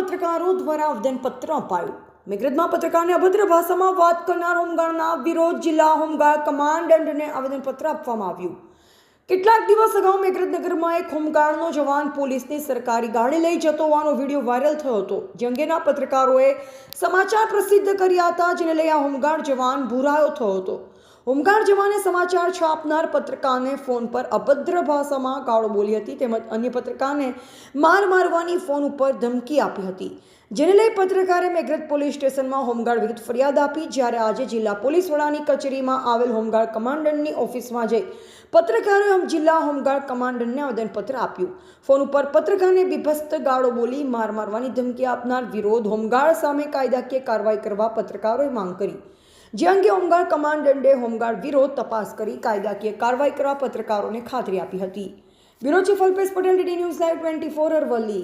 પત્રકારો દ્વારા આવેદનપત્ર અપાયું. મેઘરજમાં પત્રકારને અભદ્ર ભાષામાં વાત કરનાર હોમગાર્ડના વિરોધ જિલ્લા હોમગાર્ડ કમાન્ડન્ટને આવેદનપત્ર આપવામાં આવ્યું. કેટલાક દિવસ અગાઉ મેઘરજનગરમાં એક હોમગાર્ડનો જવાન પોલીસની સરકારી ગાડી લઈ જતો હોવાનો વીડિયો વાયરલ થયો હતો. જે અંગેના પત્રકારોએ સમાચાર પ્રસિદ્ધ કર્યા હતા, જેને લઈ આ હોમગાર્ડ જવાન ભૂરાયો થયો હતો. હોમગાર્ડ જવાને સમાચાર છાપનાર પત્રકારને ફોન પર અભદ્ર ભાષામાં ગાળો બોલી હતી તેમજ અન્ય પત્રકારને માર મારવાની ફોન ઉપર ધમકી આપી હતી. જેને લઈ પત્રકારે મેઘરજ પોલીસ સ્ટેશનમાં હોમગાર્ડ વિરુદ્ધ ફરિયાદ આપી, જ્યારે આજે જિલ્લા પોલીસ વડાની કચેરીમાં આવેલ હોમગાર્ડ કમાન્ડન્ટની ઓફિસમાં જઈ પત્રકારે જિલ્લા હોમગાર્ડ કમાન્ડન્ટને આવેદનપત્ર આપ્યું. ફોન ઉપર પત્રકારને બિભસ્ત ગાળો બોલી માર મારવાની ધમકી આપનાર વિરોધ હોમગાર્ડ સામે કાયદાકીય કાર્યવાહી કરવા પત્રકારોએ માંગ કરી. જે અંગે હોમગાર્ડ કમાન્ડન્ટે હોમગાર્ડ વિરોધ તપાસ કરી કાયદાકીય કાર્યવાહી કરવા પત્રકારોને ખાતરી આપી હતી. Bureau chief Alpesh Patel, DD news live twenty four Aravalli.